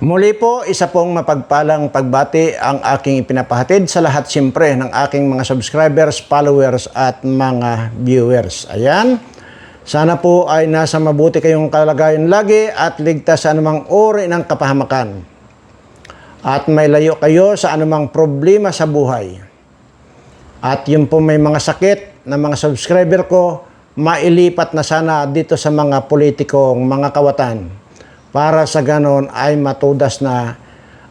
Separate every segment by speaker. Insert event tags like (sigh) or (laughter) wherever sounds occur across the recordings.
Speaker 1: Muli po, isa pong mapagpalang pagbati ang aking ipinapahatid sa lahat siyempre ng aking mga subscribers, followers at mga viewers. Ayan. Sana po ay nasa mabuti kayong kalagayan lagi at ligtas sa anumang uri ng kapahamakan. At may layo kayo sa anumang problema sa buhay. At yung po may mga sakit na mga subscriber ko, mailipat na sana dito sa mga politikong mga kawatan para sa ganon ay matudas na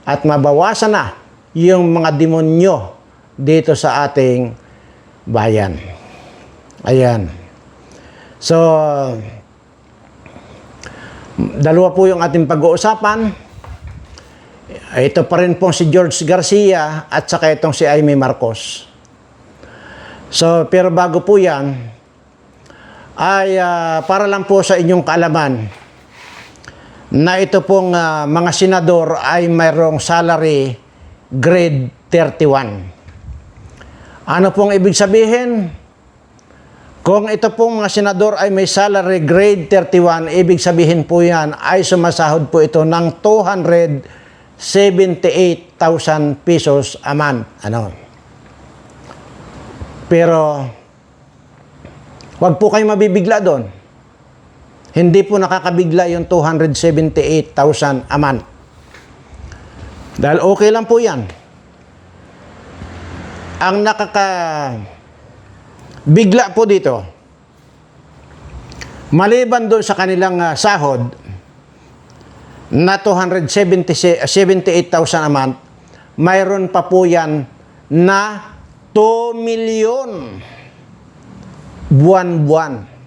Speaker 1: at mabawasan na yung mga demonyo dito sa ating bayan. Ayan. So, dalawa po yung ating pag-uusapan. Ito pa rin pong si George Garcia at saka itong si Aimee Marcos. So, pero bago po yan, ay ah, para lang po sa inyong kaalaman, na ito pong ah, mga senador ay mayroong salary grade 31. Ano pong ibig sabihin? Kung ito pong mga senador ay may salary grade 31, ibig sabihin po yan ay sumasahod po ito ng 278,000 pesos a month. Ano? Pero, wag po kayo mabibigla doon. Hindi po nakakabigla yung 278,000 a month. Dahil okay lang po yan. Ang nakaka bigla po dito, maliban doon sa kanilang ah, sahod na 278,000 a month, mayroon pa po yan na 2 milyon buwan-buwan.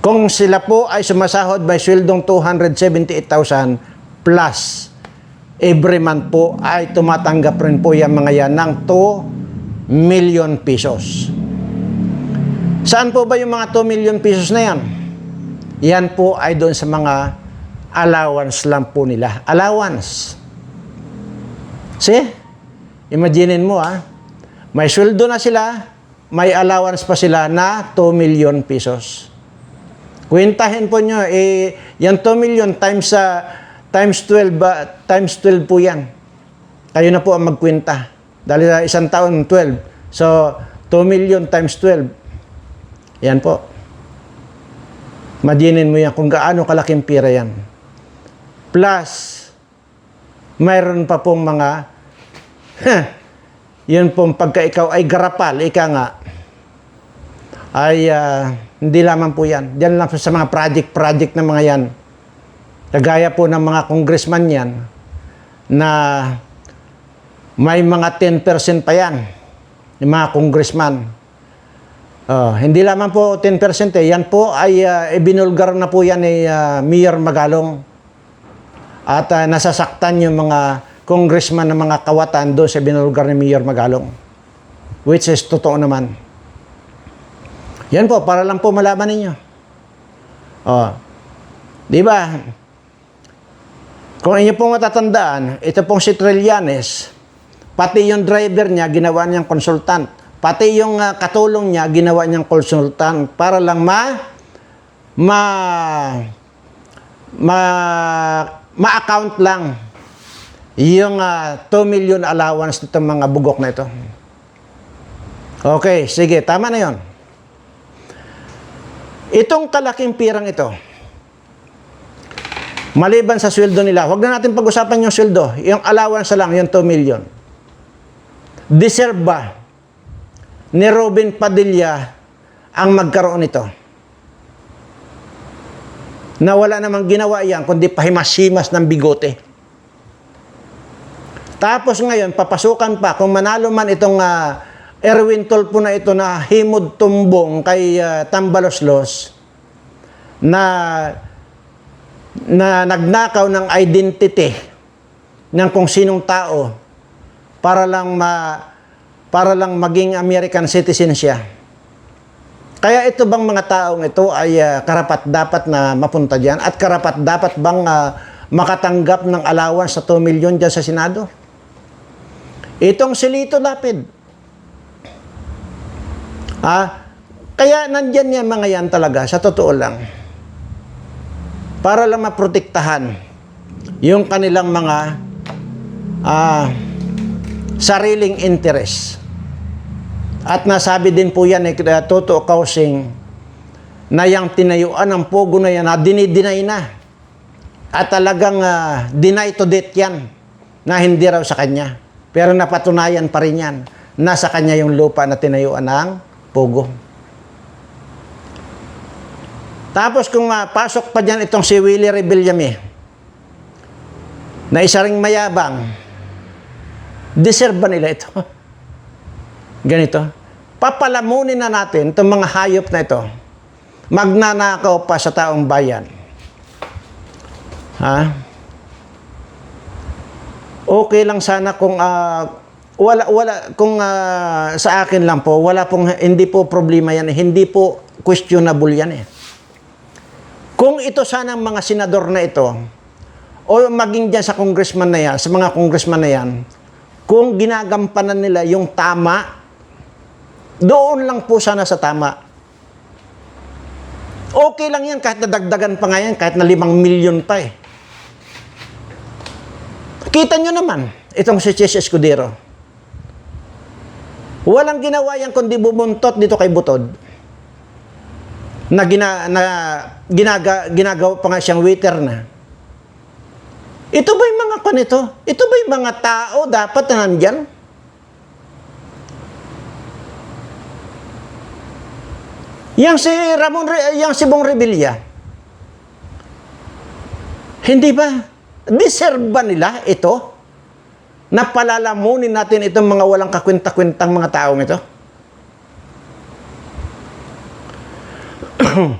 Speaker 1: Kung sila po ay sumasahod by sweldong 278,000 plus every month po ay tumatanggap rin po yung mga yan ng 2 million pesos. Saan po ba yung mga 2 million pesos na yan? Yan po ay doon sa mga allowance lang po nila. Allowance. See? Imaginin mo ah. May sweldo na sila, may allowance pa sila na 2 million pesos. Kwentahin po nyo, eh, yung 2 million times sa times 12 ba, times 12 po yan. Kayo na po ang magkwenta. Dahil sa isang taon, 12. So, 2 million times 12. Yan po. Imaginin mo yan kung gaano kalaking pira yan. Plus, mayroon pa pong mga, (laughs) yun pong pagka ikaw ay garapal, ika nga, ay ah, hindi lamang po yan. Diyan lang sa mga project-project na mga yan. Kagaya po ng mga congressman yan na may mga 10% pa yan. Yung mga congressman. Oh, hindi lamang po 10% eh. Yan po ay uh, ibinulgar na po yan ni ah, Mayor Magalong. At ah, nasasaktan yung mga congressman ng mga kawatan doon sa binulgar ni Mayor Magalong. Which is totoo naman. Yan po, para lang po malaman ninyo. Oh. Di ba? Kung inyo pong matatandaan, ito pong si Trillanes, pati yung driver niya, ginawa niyang konsultant. Pati yung ah, katulong niya, ginawa niyang konsultant para lang ma ma ma ma-account lang yung ah, 2 million allowance nitong mga bugok na ito. Okay, sige, tama na yon. Itong kalaking pirang ito, maliban sa sweldo nila, huwag na natin pag-usapan yung sweldo, yung allowance lang, yung 2 million. Deserve ba ni Robin Padilla ang magkaroon nito? Na wala namang ginawa yan, kundi pahimas-himas ng bigote. Tapos ngayon, papasukan pa, kung manalo man itong ah, Erwin Tulpo na ito na himod tumbong kay ah, Tambaloslos na na nagnakaw ng identity ng kung sinong tao para lang ma para lang maging American citizen siya. Kaya ito bang mga taong ito ay ah, karapat dapat na mapunta diyan at karapat dapat bang ah, makatanggap ng allowance sa 2 million diyan sa Senado? Itong si Lito Lapid, Ah, kaya nandyan yan mga yan talaga, sa totoo lang. Para lang maprotektahan. yung kanilang mga ah, sariling interest. At nasabi din po yan, eh, kaya Toto Kausing, na yung tinayuan ng pogo na yan, na dinidinay na. At talagang ah, deny to death yan, na hindi raw sa kanya. Pero napatunayan pa rin yan, nasa kanya yung lupa na tinayuan ng pogo. Tapos kung mapasok pa dyan itong si Willie Rebillame, na isa ring mayabang, deserve ba nila ito? (laughs) Ganito. Papalamunin na natin itong mga hayop na ito. Magnanakaw pa sa taong bayan. Ha? Okay lang sana kung ah, wala wala kung ah, sa akin lang po wala pong hindi po problema yan eh. hindi po questionable yan eh. Kung ito sana ang mga senador na ito, o maging dyan sa congressman na yan, sa mga congressman na yan, kung ginagampanan nila yung tama, doon lang po sana sa tama. Okay lang yan kahit nadagdagan pa nga yan, kahit na limang milyon pa eh. Kita nyo naman, itong si Chess Escudero. Walang ginawa yan kundi bumuntot dito kay Butod na, gina, na ginaga, ginagawa pa nga siyang waiter na. Ito ba yung mga kanito? Ito ba yung mga tao dapat na nandyan? Yang si Ramon, Re- yang si Bong Revilla, hindi ba? Deserve ba nila ito? Na palalamunin natin itong mga walang kakwenta-kwentang mga taong ito? (clears throat)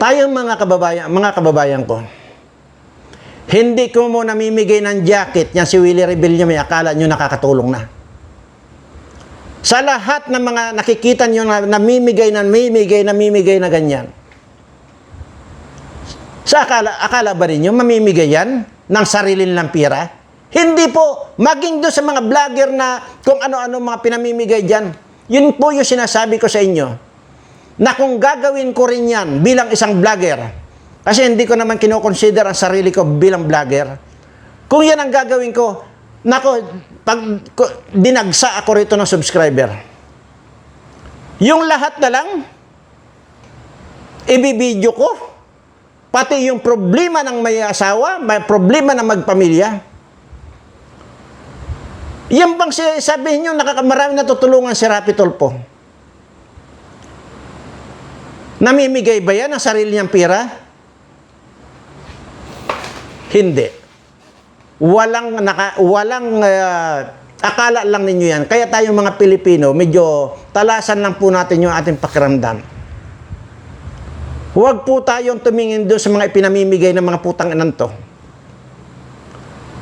Speaker 1: Tayong mga kababayan, mga kababayan ko, hindi ko mo namimigay ng jacket yan si Willie Rebellion may akala nyo nakakatulong na. Sa lahat ng mga nakikita nyo na namimigay na namimigay, namimigay na ganyan. Sa akala, akala ba ninyo mamimigay yan ng sarili nilang pira? Hindi po. Maging doon sa mga vlogger na kung ano-ano mga pinamimigay dyan. Yun po yung sinasabi ko sa inyo na kung gagawin ko rin yan bilang isang vlogger, kasi hindi ko naman kinoconsider ang sarili ko bilang vlogger, kung yan ang gagawin ko, nako, pag dinagsa ako rito ng subscriber, yung lahat na lang, ibibidyo ko, pati yung problema ng may asawa, may problema ng magpamilya, yan bang sabihin nyo, nakakamarami natutulungan si Rapi Tulpo? Namimigay ba yan ng sarili niyang pira? Hindi. Walang naka, walang ah, akala lang ninyo yan. Kaya tayong mga Pilipino, medyo talasan lang po natin yung ating pakiramdam. Huwag po tayong tumingin doon sa mga ipinamimigay ng mga putang inan to.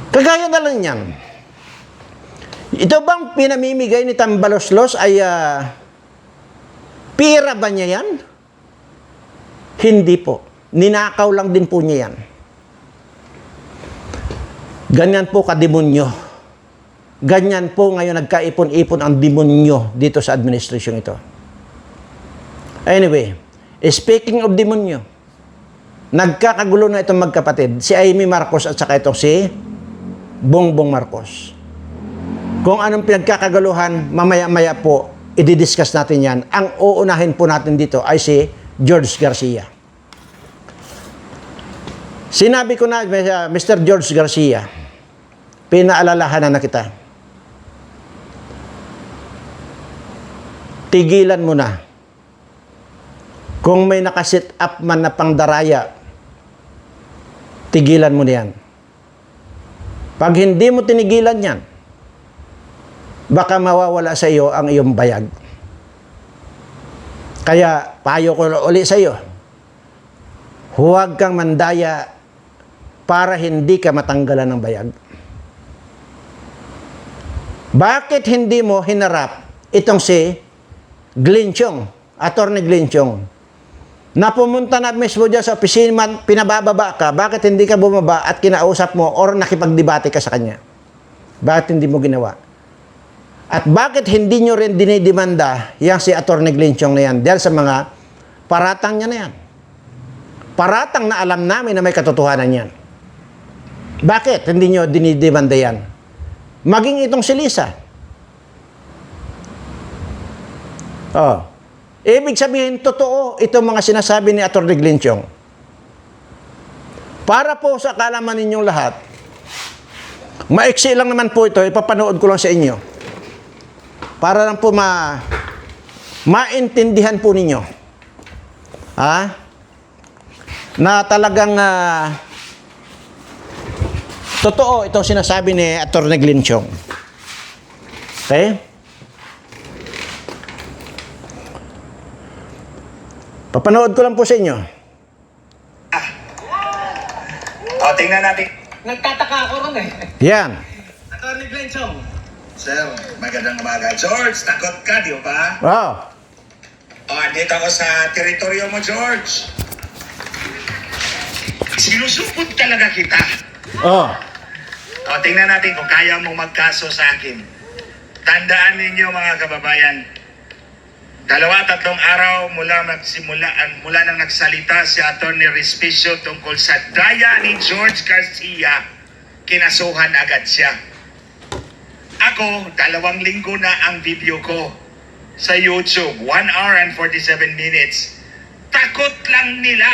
Speaker 1: Kagaya na lang yan. Ito bang pinamimigay ni Tambaloslos ay ah, pira ba niya yan? Hindi po. Ninakaw lang din po niya yan. Ganyan po kademonyo. Ganyan po ngayon nagkaipon-ipon ang demonyo dito sa administrasyon ito. Anyway, speaking of demonyo, nagkakagulo na itong magkapatid, si Amy Marcos at saka itong si Bongbong Marcos. Kung anong pinagkakagaluhan, mamaya-maya po, ididiscuss natin yan. Ang uunahin po natin dito ay si George Garcia. Sinabi ko na, Mr. George Garcia, pinaalalahanan na kita. Tigilan mo na. Kung may nakasit up man na pangdaraya, tigilan mo na yan. Pag hindi mo tinigilan yan, baka mawawala sa iyo ang iyong bayag. Kaya payo ko uli sa iyo, huwag kang mandaya para hindi ka matanggalan ng bayag. Bakit hindi mo hinarap itong si Glenn Chong, Attorney Glenn Chong, na pumunta na mismo dyan sa opisina, pinabababa ka, bakit hindi ka bumaba at kinausap mo or nakipagdebate ka sa kanya? Bakit hindi mo ginawa? At bakit hindi nyo rin dinidemanda yang si Atty. Glenn Chong na yan dahil sa mga paratang niya na yan? Paratang na alam namin na may katotohanan yan. Bakit hindi nyo dinidemanda yan? Maging itong si Lisa. Oh. Ibig sabihin, totoo itong mga sinasabi ni Atty. Glinchong. Para po sa kalaman ninyong lahat, maiksi lang naman po ito, ipapanood ko lang sa inyo. Para lang po ma maintindihan po ninyo. Ha? Na talagang ah, totoo itong sinasabi ni Atty. Glinchong. Okay? Papanood ko lang po sa inyo.
Speaker 2: O, tingnan natin.
Speaker 3: Nagtataka ako ron eh.
Speaker 1: Yan.
Speaker 3: Attorney Glenn Chong.
Speaker 2: Sir, magandang umaga. George, takot ka, di ba?
Speaker 1: Wow.
Speaker 2: O, andito ako sa teritoryo mo, George. Sinusupot talaga kita.
Speaker 1: Oh.
Speaker 2: O, tingnan natin kung kaya mong magkaso sa akin. Tandaan ninyo, mga kababayan, dalawa tatlong araw mula magsimula an- mula nang nagsalita si Attorney Respicio tungkol sa daya ni George Garcia, kinasuhan agad siya. Ako, dalawang linggo na ang video ko sa YouTube. 1 hour and 47 minutes. Takot lang nila.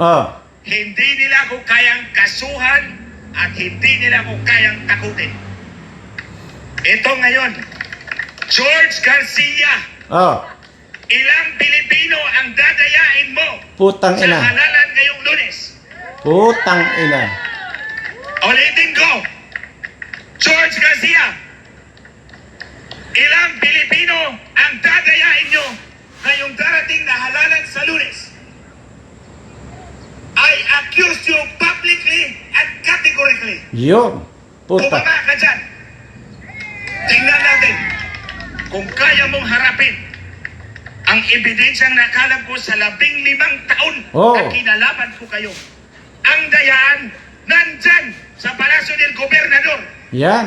Speaker 1: Oh.
Speaker 2: Hindi nila ako kayang kasuhan at hindi nila ako kayang takutin. Ito ngayon, George Garcia,
Speaker 1: Oh.
Speaker 2: Ilang Pilipino ang dadayain mo
Speaker 1: Putang
Speaker 2: sa
Speaker 1: ina.
Speaker 2: halalan ngayong lunes?
Speaker 1: Putang ina.
Speaker 2: Ulitin ko, George Garcia, ilang Pilipino ang dadayain nyo ngayong darating na halalan sa lunes? I accuse you publicly and categorically.
Speaker 1: Yun. Puta.
Speaker 2: Bumaba ka dyan. Tingnan natin kung kaya mong harapin ang ebidensyang nakalap ko sa labing limang taon
Speaker 1: Oh.
Speaker 2: na kinalaban ko kayo. Ang dayaan nandyan sa Palasyo del Gobernador.
Speaker 1: Yan.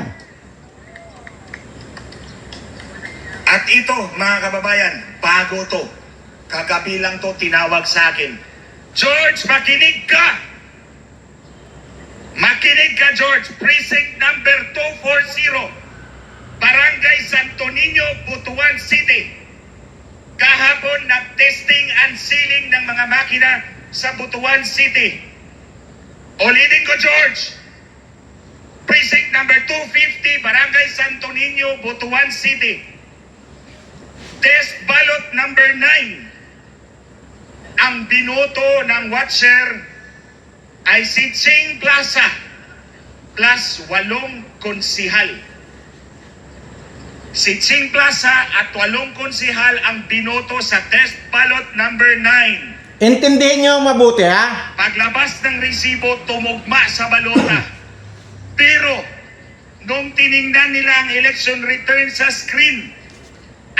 Speaker 2: At ito, mga kababayan, bago to. Kagabi lang to tinawag sa akin. George, makinig ka! Makinig ka, George. Precinct number 240. Barangay Santo Niño, Butuan City. Nag-testing and sealing ng mga makina sa Butuan City. Ulitin ko, George. Precinct number 250, Barangay Santo Niño, Butuan City. Test ballot number 9. Ang binoto ng watcher ay si Ching Plaza plus walong konsihal. Si Ching Plaza at walong konsihal ang binoto sa test ballot number 9.
Speaker 1: Intindihin nyo mabuti, ha?
Speaker 2: Paglabas ng resibo, tumugma sa balota. (clears throat) Pero, nung tiningnan nila ang election return sa screen,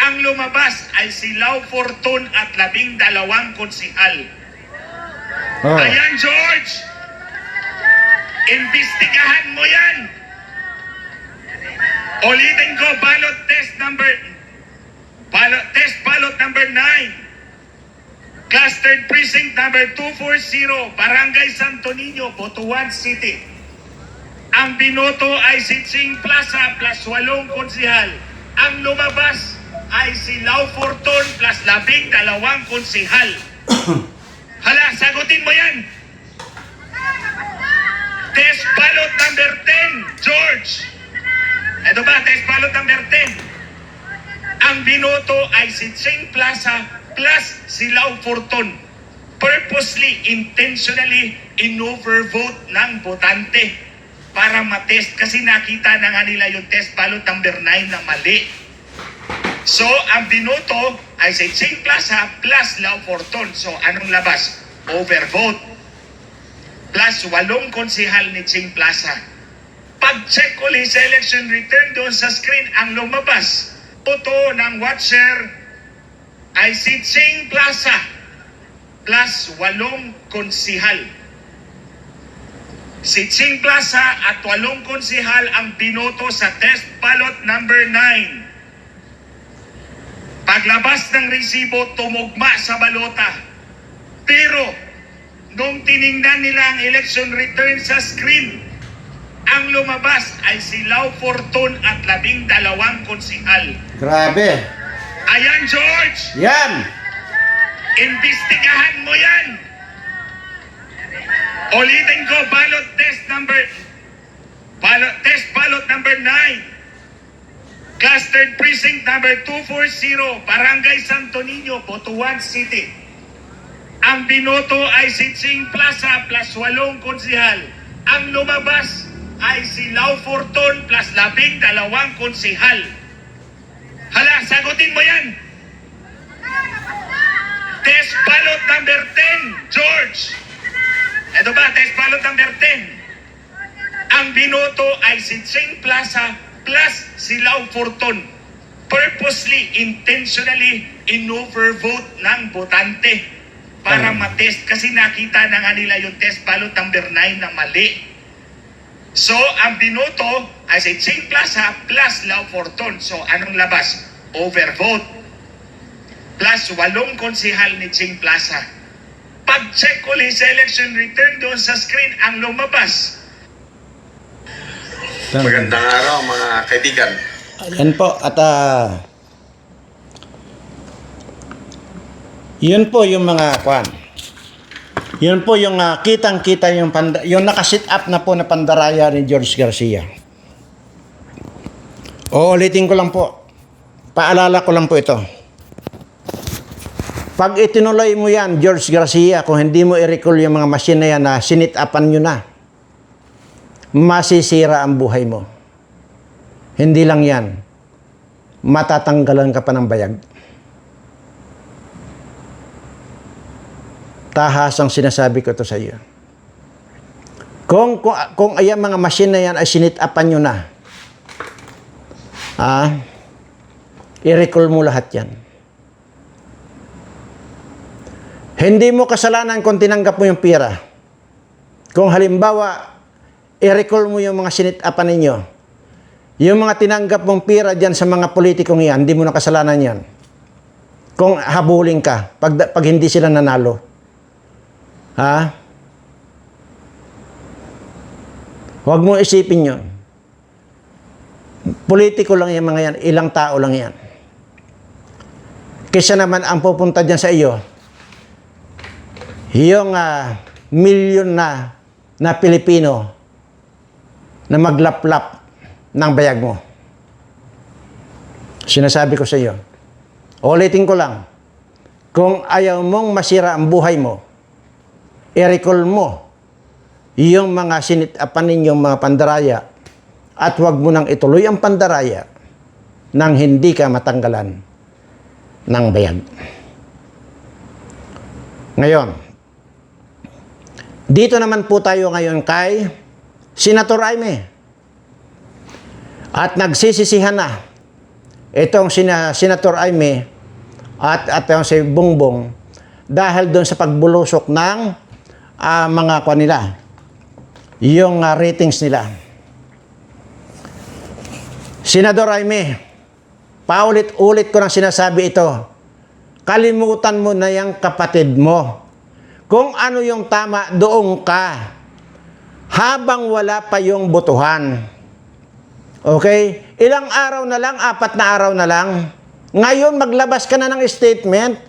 Speaker 2: ang lumabas ay si Lau Fortun at labing dalawang konsihal.
Speaker 1: Oh.
Speaker 2: Ayan, George! Imbestigahan mo yan! Ulitin ko, ballot test number... Ballot, test ballot number 9. Clustered precinct number 240, Barangay Santo Niño, Botuan City. Ang binoto ay si Ching Plaza plus walong konsihal. Ang lumabas ay si Lau Fortun plus labing dalawang konsihal. (coughs) Hala, sagutin mo yan! Test ballot number 10, George. Ito ba, test ballot number 10. Ang binoto ay si Ching Plaza plus si Lau Fortun. Purposely, intentionally, in-overvote ng botante para matest kasi nakita na nga nila yung test ballot number 9 na mali. So, ang binoto ay si Ching Plaza plus Lau Fortun. So, anong labas? Overvote plus walong konsihal ni Ching Plaza. Pag-check ulit sa election return doon sa screen, ang lumabas, photo ng watcher ay si Ching Plaza plus walong konsihal. Si Ching Plaza at walong konsihal ang binoto sa test ballot number 9. Paglabas ng resibo, tumugma sa balota. Pero, nung tiningnan nila ang election return sa screen, ang lumabas ay si Lau Fortun at labing dalawang konsihal.
Speaker 1: Grabe.
Speaker 2: Ayan, George!
Speaker 1: Yan.
Speaker 2: Imbestigahan mo yan! Ulitin ko, ballot test number... Ballot, test ballot number 9. Clustered precinct number 240, Barangay Santo Niño, Botuan City. Ang binoto ay si Ching Plaza plus walong konsihal. Ang lumabas ay si Lau Fortun plus labing dalawang konsihal. Hala, sagutin mo yan! Test ballot number 10, George. Ito ba, test ballot number 10. Ang binoto ay si Ching Plaza plus si Lau Fortun. Purposely, intentionally, in-overvote ng botante para matest kasi nakita na nga nila yung test ballot number 9 na mali. So, ang binoto ay si Ching Plaza plus Lau Fortun. So, anong labas? Overvote plus walong konsihal ni Ching Plaza. Pag-check ulit sa election return doon sa screen, ang lumabas.
Speaker 4: Magandang araw mga kaibigan.
Speaker 1: Yan po at ah, yun po yung mga kwan. Yun po yung ah, kitang-kita yung panda, yung nakasit up na po na pandaraya ni George Garcia. Uulitin ko lang po. Paalala ko lang po ito. Pag itinuloy mo yan, George Garcia, kung hindi mo i-recall yung mga machine na yan na sinit upan nyo na, masisira ang buhay mo. Hindi lang yan. Matatanggalan ka pa ng bayag. Tahasang sinasabi ko to sa iyo. Kung, kung, kung ayan mga machine na yan ay sinitapan nyo na, ah, i-recall mo lahat yan. Hindi mo kasalanan kung tinanggap mo yung pira. Kung halimbawa, i-recall mo yung mga sinitapan ninyo, yung mga tinanggap mong pira dyan sa mga politikong yan, hindi mo na kasalanan yan. Kung habulin ka, pag, pag hindi sila nanalo. Ha? Huwag mo isipin yun. Politiko lang yan mga yan, ilang tao lang yan. Kesa naman ang pupunta dyan sa iyo, yung ah, milyon na na Pilipino na maglaplap ng bayag mo. Sinasabi ko sa iyo, ulitin ko lang, kung ayaw mong masira ang buhay mo, i-recall mo yung mga sinitapan ninyong mga pandaraya at huwag mo nang ituloy ang pandaraya nang hindi ka matanggalan ng bayag. Ngayon, dito naman po tayo ngayon kay Senator Aime. At nagsisisihan na itong sina, Senator Aime at, at yung si Bongbong dahil doon sa pagbulusok ng ah, mga kwan nila, yung ah, ratings nila. Senador Aime, paulit-ulit ko nang sinasabi ito, kalimutan mo na yung kapatid mo. Kung ano yung tama, doon ka. Habang wala pa yung botohan. Okay? Ilang araw na lang, apat na araw na lang. Ngayon, maglabas ka na ng statement.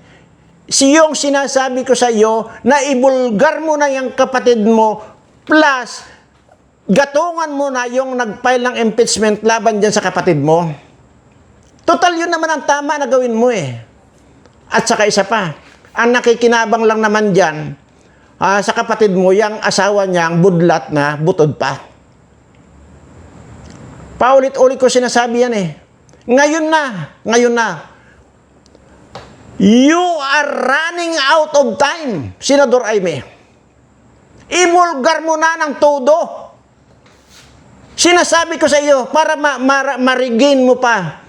Speaker 1: Si yung sinasabi ko sa iyo na ibulgar mo na yung kapatid mo plus gatungan mo na yung nag-file ng impeachment laban dyan sa kapatid mo. Total yun naman ang tama na gawin mo eh. At saka isa pa, ang nakikinabang lang naman dyan ah, sa kapatid mo, yung asawa niya, ang budlat na butod pa. Paulit-ulit ko sinasabi yan eh. Ngayon na, ngayon na. You are running out of time, Senador Aime. Imulgar mo na ng todo. Sinasabi ko sa iyo para ma- ma- ma-regain mo pa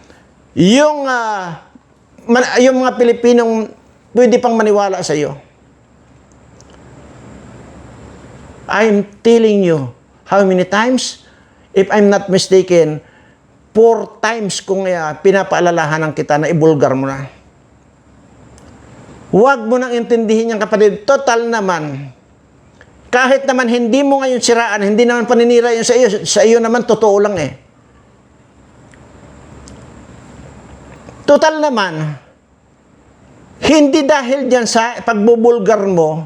Speaker 1: yung ah, man- yung mga Pilipinong pwede pang maniwala sa iyo. I'm telling you how many times if I'm not mistaken four times kung uh, pinapaalalahanan kita na ibulgar mo na. Huwag mo nang intindihin yung kapatid. Total naman, Kahit naman hindi mo ngayon siraan, hindi naman paninira yun sa iyo, sa iyo naman totoo lang eh. Total naman, hindi dahil dyan sa pagbubulgar mo,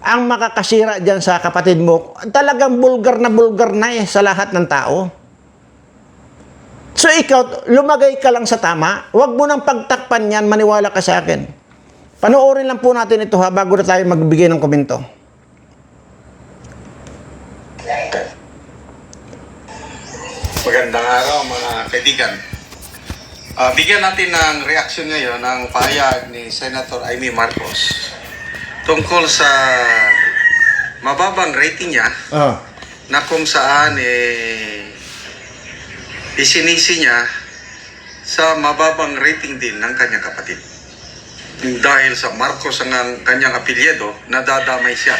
Speaker 1: ang makakasira dyan sa kapatid mo, talagang bulgar na bulgar na eh sa lahat ng tao. So ikaw, lumagay ka lang sa tama. Huwag mo nang pagtakpan yan, maniwala ka sa akin. Panoorin lang po natin ito ha, bago na tayo magbigay ng komento.
Speaker 4: Magandang araw mga kaibigan. Ah, bigyan natin ng reaksyon ngayon ng pahayag ni Senator Amy Marcos tungkol sa mababang rating niya
Speaker 1: Oh.
Speaker 4: na kung saan eh, isinisi niya sa mababang rating din ng kanyang kapatid. Dahil sa Marcos ang ang kanyang apelyido, nadadamay siya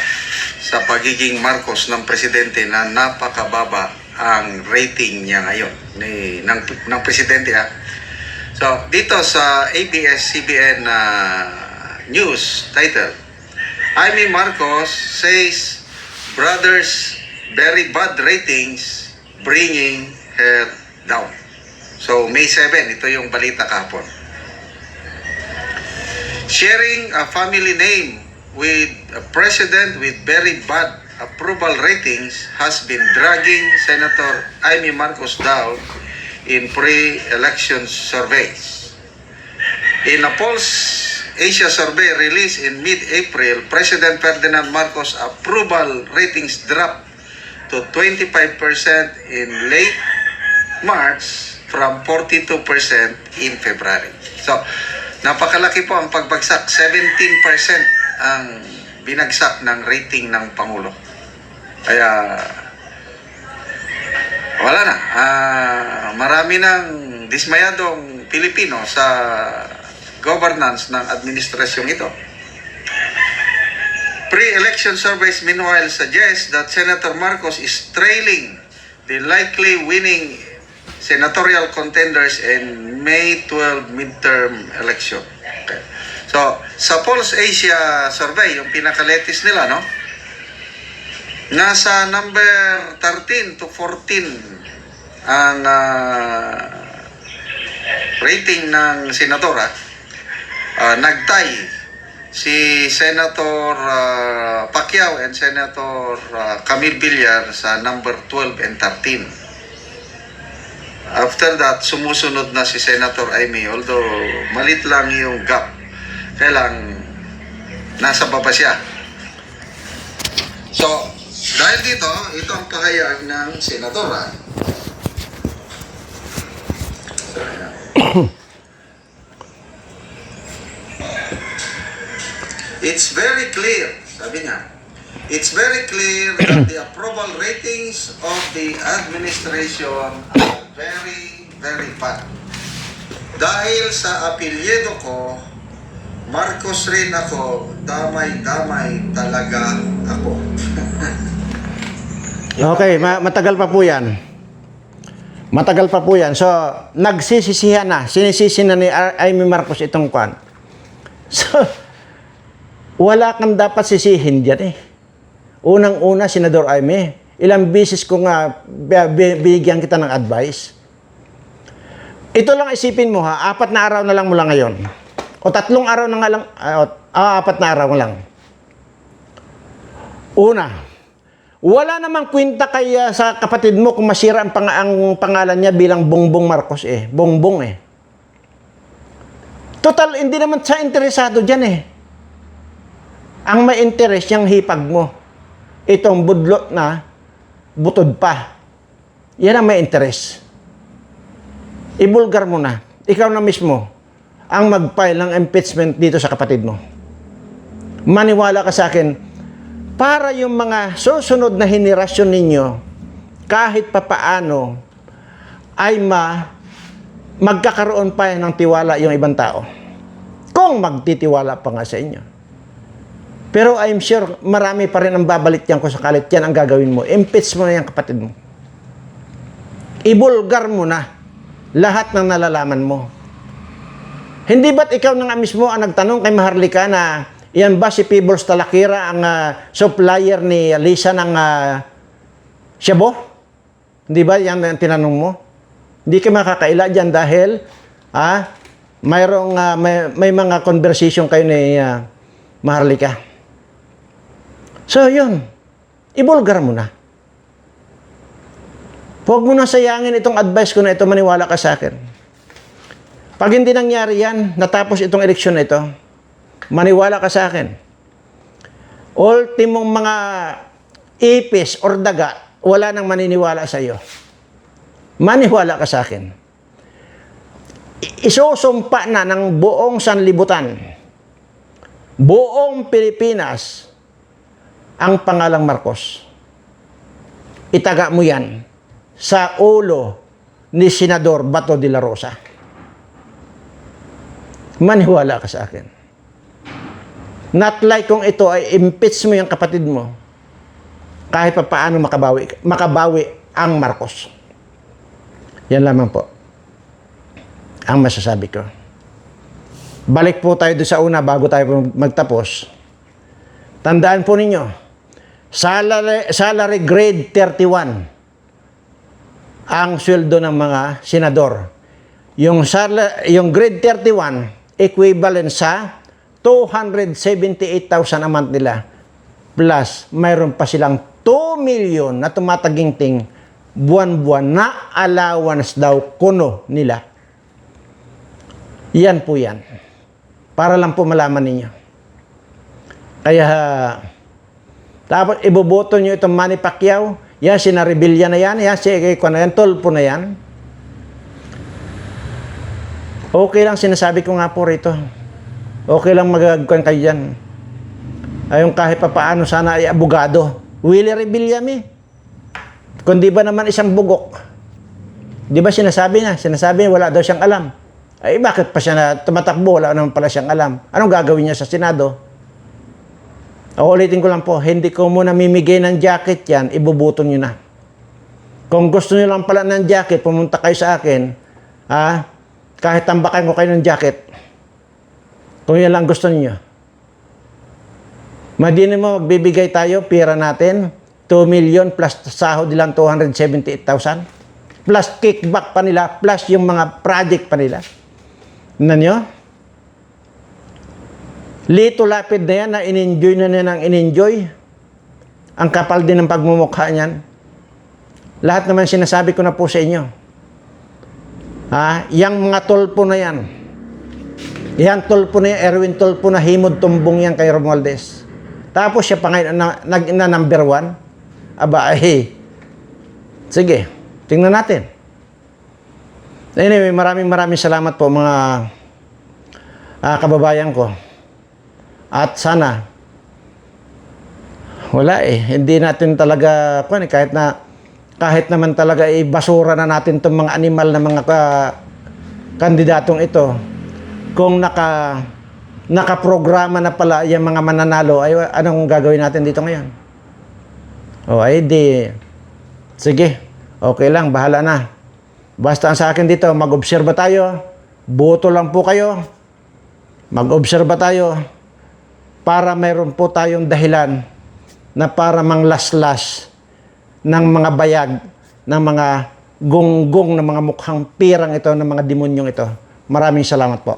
Speaker 4: sa pagiging Marcos ng presidente na napakababa ang rating niya ngayon ni, ng, ng presidente. Ha? So, dito sa ABS-CBN na news title, Amy Marcos says brothers very bad ratings bringing her down. So, May 7, ito yung balita kahapon. Sharing a family name with a president with very bad approval ratings has been dragging Senator Amy Marcos down in pre-election surveys. In a Pulse Asia survey released in mid-April, President Ferdinand Marcos approval ratings dropped to 25% in late March from 42% in February. So, napakalaki po ang pagbagsak. 17% ang binagsak ng rating ng Pangulo. Kaya, wala na. Ah, marami ng dismayadong Pilipino sa governance ng administrasyong ito. Pre-election surveys meanwhile suggest that Senator Marcos is trailing the likely winning senatorial contenders in May 12 midterm election. So, sa Pulse Asia survey, yung pinaka-latest nila, no? Nasa number 13 to 14 ang ah, rating ng senadora. Ah, nagtay si Senator ah, Pacquiao and Senator ah, Camille Villar sa number 12 and 13. After that, sumusunod na si Senator Amy, although malit lang yung gap. Kailang nasa baba siya. So, dahil dito, ito ang pahayag ng ayan. (coughs) It's very clear, sabi niya, it's very clear that the approval ratings of the administration are very, very bad. Dahil sa apelyido ko, Marcos rin ako, damay-damay talaga ako. (laughs)
Speaker 1: Okay, ma- matagal pa po yan. Matagal pa po yan. So, nagsisisihan na. Sinisisi na ni Amy Marcos itong kwan. (laughs) So, wala kang dapat sisihin dyan eh. Unang-una, Senador Amy, ilang bisis ko nga bi- bi- bigyan kita ng advice. Ito lang isipin mo ha, apat na araw na lang mula ngayon. O tatlong araw na nga lang, o- ah, apat na araw lang. Una, wala namang kwenta kay ah, sa kapatid mo kung masira ang, pang- ang pangalan niya bilang Bongbong Marcos eh. Bongbong eh. Total, hindi naman siya interesado dyan eh. Ang may interest yung hipag mo. Itong budlot na butod pa. Yan ang may interest. Ibulgar mo na. Ikaw na mismo ang mag-file ng impeachment dito sa kapatid mo. Maniwala ka sa akin, para yung mga susunod na henerasyon ninyo, kahit papaano, ay ma magkakaroon pa ng tiwala yung ibang tao. Kung magtitiwala pa nga sa inyo. Pero I'm sure marami pa rin ang babalik yan kung sakalit yan ang gagawin mo. Impeach mo na yung kapatid mo. Ibulgar mo na lahat ng nalalaman mo. Hindi ba't ikaw na nga mismo ang nagtanong kay Maharlika na Yan ba si Peebles Talakira ang ah, supplier ni Lisa ng uh, Shabu? Hindi ba yan ang tinanong mo? Hindi ka makakaila dyan dahil ah, mayroong, ah, may, may mga conversation kayo ni ah, Maharlika. So, yun. Ibulgar mo na. Huwag mo na sayangin itong advice ko na ito, maniwala ka sa akin. Pag hindi nangyari yan, natapos itong eleksyon na ito, maniwala ka sa akin. Ultimong mga ipis or daga, wala nang maniniwala sa iyo. Maniwala ka sa akin. Isusumpa na ng buong sanlibutan, buong Pilipinas, ang pangalang Marcos. Itaga mo yan sa ulo ni Senador Bato de la Rosa. Maniwala ka sa akin. Not like kung ito ay impeach mo yung kapatid mo, kahit pa paano makabawi, makabawi ang Marcos. Yan lamang po. Ang masasabi ko. Balik po tayo doon sa una bago tayo magtapos. Tandaan po ninyo, salary, salary grade 31 ang sweldo ng mga senador. Yung, sal- yung grade 31, equivalent sa 278,000 a month nila. Plus, mayroon pa silang 2 million na tumataginting buwan-buwan na allowance daw kuno nila. Yan po yan. Para lang po malaman ninyo. Kaya, tapos iboboto nyo itong Manny Pacquiao, yan, si Naribilla na yan, yan, si Eke na yan, Tolpo na yan. Okay lang, sinasabi ko nga po rito. Okay lang magagawin kayo dyan. Ayong kahit pa paano sana ay abogado. Willie Rebillame. Kung di ba naman isang bugok. Di ba sinasabi niya? Sinasabi wala daw siyang alam. Ay bakit pa siya na tumatakbo? Wala naman pala siyang alam. Anong gagawin niya sa Senado? O, ulitin ko lang po, hindi ko muna mimigay ng jacket yan, ibubuto nyo na. Kung gusto nyo lang pala ng jacket, pumunta kayo sa akin, ha? kahit tambakan ko kayo ng jacket, kung yan lang gusto niyo. Madini mo, magbibigay tayo, pira natin, 2 million plus sahod nilang 278,000. Plus kickback pa nila, plus yung mga project pa nila. Tingnan nyo? Lito lapid na yan na in-enjoy na niya ng in-enjoy. Ang kapal din ng pagmumukha niyan. Lahat naman sinasabi ko na po sa inyo. Ha? Yang mga tolpo na yan. Yan tolpo na yan, Erwin tolpo na himod tumbong yan kay Romualdez. Tapos siya pa ngayon na, na, na number one. Aba, eh. Sige, tingnan natin. Anyway, maraming maraming salamat po mga ah, kababayan ko. At sana, wala eh. Hindi natin talaga, kung kahit na, kahit naman talaga eh, basura na natin itong mga animal na mga ka- kandidatong ito. Kung naka, nakaprograma na pala yung mga mananalo, ay anong gagawin natin dito ngayon? O ay di, sige, okay lang, bahala na. Basta ang sa akin dito, mag-obserba tayo, boto lang po kayo, mag-obserba tayo, para mayroon po tayong dahilan na para manglaslas ng mga bayag, ng mga gonggong ng mga mukhang pirang ito, ng mga demonyong ito. Maraming salamat po.